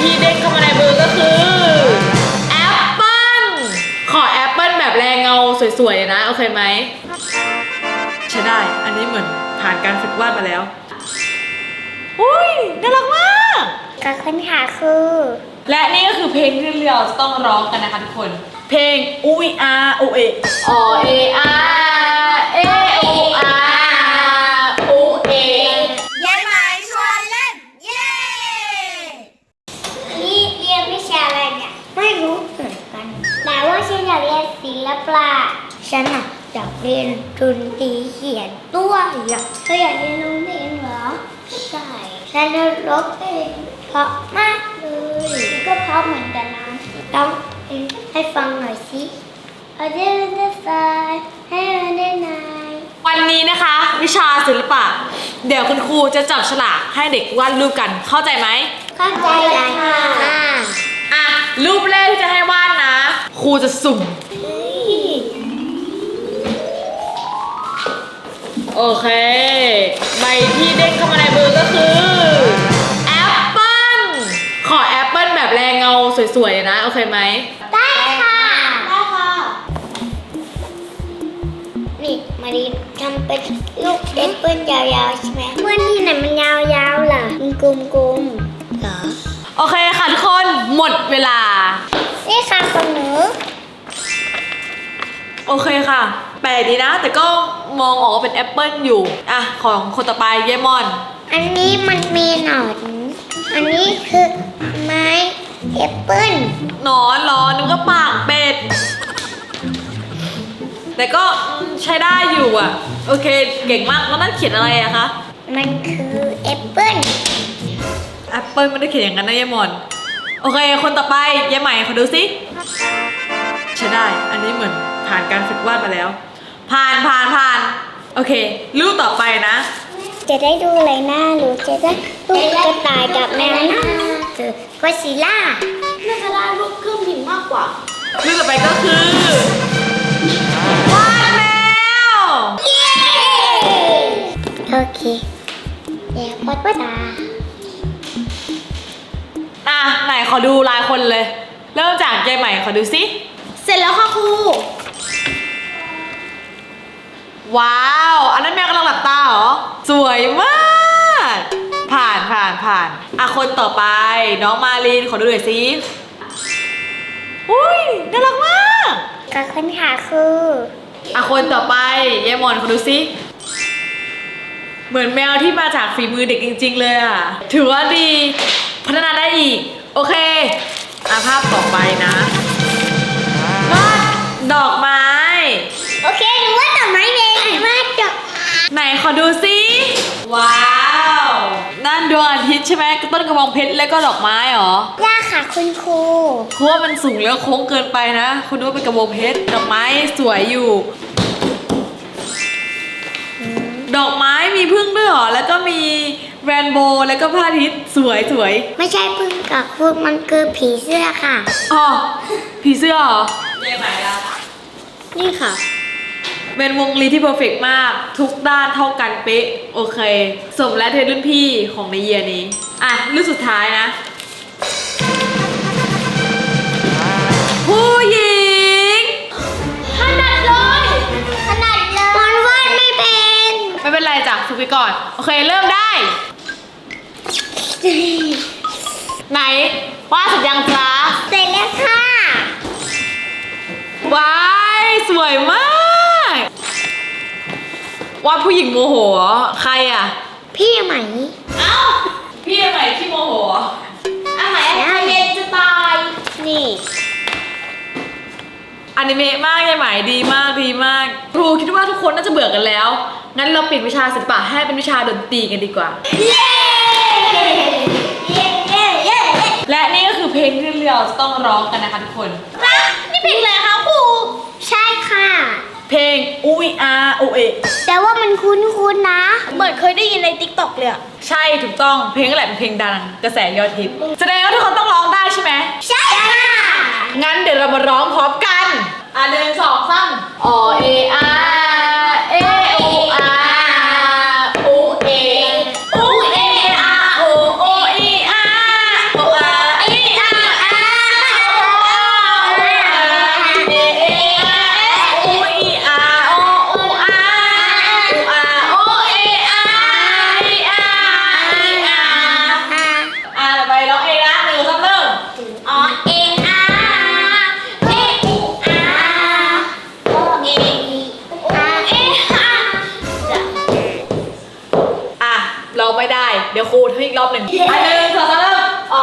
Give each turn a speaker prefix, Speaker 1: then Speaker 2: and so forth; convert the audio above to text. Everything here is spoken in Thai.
Speaker 1: ที่เด้งเข้ามาในมือก็คือแอปเปิ้ลขอแอปเปิ้ลแบบแรงเงาสวยๆเลยนะ โอเคไหม ใช่ได้ อันนี้เหมือนผ่านการฝึกวาดมาแล้ว อุ้ยน่ารักมาก
Speaker 2: กับคนหาคือ
Speaker 1: และนี่ก็คือเพลงที่เราจะต้องร้องกันนะคะทุกคน เพลงอุยอาโอเออเออา
Speaker 2: ศิลปะฉันอะอยากเรียนดนตรีเขียนด้วยอะเธออยากเรียนร้องเพลงเหรอ ใช่ฉันจะร้องเพลงเพราะมากเลยก็เพราะเหมือนกันนะร้องเพลงให้ฟังหน่อยสิเอาเดนเดสายให้มันได้นาย
Speaker 1: วันนี้นะคะ วิชาศิลปะ เดี๋ยวคุณครูจะจับฉลากให้เด็กวาดรูปกันเข้าใจไหม
Speaker 2: เข้าใจแล้วค่ะ
Speaker 1: อะรูปแรกที่จะให้วาดนะ ครูจะสุ่ม โอเค ใบที่เด้งเข้ามาในมือก็คือแอปเปิ้ลขอแอปเปิ้ลแบบแรงเงาสวยๆเลยนะ โอเคไหม
Speaker 2: ได้ค่ะ ได้ค่ะ นี่มารีทำเป็นลูกเอปเปิ้ลยาวๆใช่ไหมเพื่อนนี่ไหนมันยาวๆล่ะ มันกลมๆเหรอ
Speaker 1: โอเคค่ะทุกคน หมดเวลา
Speaker 2: นี่ค่ะของหนู
Speaker 1: โอเคค่ะ แปลกดีนะ แต่ก็มองออกว่าเป็นแอปเปิลอยู่ อะ ของคนต่อไปเยมอน
Speaker 2: อันนี้มันมีหนอน อันนี้คือไม้แอปเปิ้ล
Speaker 1: หนอนเหรอนึกว่าปากเป็ด แต่ก็อืมใช้ได้อยู่อะ โอเค เก่งมาก แล้วนั่นเขียนอะไรอะคะ
Speaker 2: มันคือแอปเปิ้ล
Speaker 1: แอปเปิลไม่ได้เขียนอย่างนั้นนะยายหมอน โอเค คนต่อไปยายใหม่ขอดูสิใช้ได้ อันนี้เหมือน ผ่านการฝึกวาดมาแล้ว ผ่านผ่านผ่านโอเค รูปต่อไปนะ
Speaker 2: จะได้ดูอะไรหน้าหรือจะได้รูปกระต่ายกับแมวนะคือก็ซิล่า
Speaker 3: น่าจะได้รูปเครื่องบินมากกว่า
Speaker 1: รูปต่อไปก็คือวาดแมว
Speaker 2: โอเคเดี๋ยวปดตา
Speaker 1: อะไหนขอดูลายคนเลย เริ่มจากยายใหม่ขอดูสิ
Speaker 3: เสร็จแล้วค่ะครู
Speaker 1: ว้าว อันนั้นแมวกำลังหลับตาเหรอ สวยมาก ผ่านผ่านผ่านอะคนต่อไป น้องมาลีนขอดูหน่อยสิอุ้ยน่ารักมาก
Speaker 2: กับคนหาคือ
Speaker 1: อะคนต่อไปยายหมอนขอดูสิเหมือนแมวที่มาจากฝีมือเด็กจริง ๆ เลยอะ ถือว่าดีพัฒนาได้อีก โอเคอะภาพต่อไปนะวาดดอกไม้ ขอดูซิว้าว นั่นดวงอาทิตย์ใช่ไหมต้นกระบองเพชรแล้วก็ดอกไม้เหรอ
Speaker 2: ย่าค่ะคุณครู
Speaker 1: เพราะว่ามันสูงแล้วโค้งเกินไปนะ คุณดูว่าเป็นกระบองเพชรดอกไม้สวยอยู่ ดอกไม้มีพึ่งด้วยเหรอ แล้วก็มีแรนโบว์แล้วก็พระอาทิตย์สวยสวย
Speaker 2: ไม่ใช่พึ่งกับพวกมันคือผีเสื้อค่ะ
Speaker 1: อ๋อผีเสื้อเหรอ เรียกไหนล่ะ
Speaker 3: นี่ค่ะ
Speaker 1: เป็นวงลีที่เพอร์เฟกมาก ทุกด้านเท่ากันเป๊ะ โอเค สมและเธอรุ่นพี่ของในเยียร์นี้ อะรุ่นสุดท้ายนะ ผู้หญิง
Speaker 2: ขนาดเลยขนาดเลยมันวาดไม่เป็น
Speaker 1: ไม่เป็นไรจ้ะฝึกไปก่อน โอเค เริ่มได้ ไหนวาดเสร็จยังจ๊ะ
Speaker 2: เสร็จแล้วค่ะ
Speaker 1: ว้าย สวยมาก วาดผู้หญิงโมโหเหรอใครอะ
Speaker 2: พี่ไหม
Speaker 1: เอ้าพี่ใหม่ที่โมโหเหรอ
Speaker 3: อันไหนอันเย็นจะตาย นี่
Speaker 1: อนิเมะมากยายไหมดีมากดีมากครูคิดว่าทุกคนน่าจะเบื่อกันแล้ว งั้นเราเปลี่ยนวิชาศิลปะให้เป็นวิชาดนตรีกันดีกว่า
Speaker 2: เย้ เย้เย้เย้
Speaker 1: และนี่ก็คือเพลงที่เราจะต้องร้องกันนะคะทุกคน
Speaker 3: นี่เพลงอะไรคะครู
Speaker 2: ใช่ค่ะ
Speaker 1: เพลงอุยอาโอเอ
Speaker 2: แต่ว่ามันคุ้นๆนะ
Speaker 3: เหมือนเคยได้ยินในติ๊กต็อกเลยอะ
Speaker 1: ใช่ถูกต้องเพลงอะไรเป็นเพลงดังกระแสยอดฮิตแสดงว่าทุกคนต้องร้องได้ใช่ไหม
Speaker 2: ใช่ค่ะ
Speaker 1: งั้นเดี๋ยวเรามาร้องพร้อมกันอะหนึ่งสองสามอเออา เดี๋ยวครูให้อีกรอบหนึ่งอันหนึ่งสองสาเริ่มอ๋อ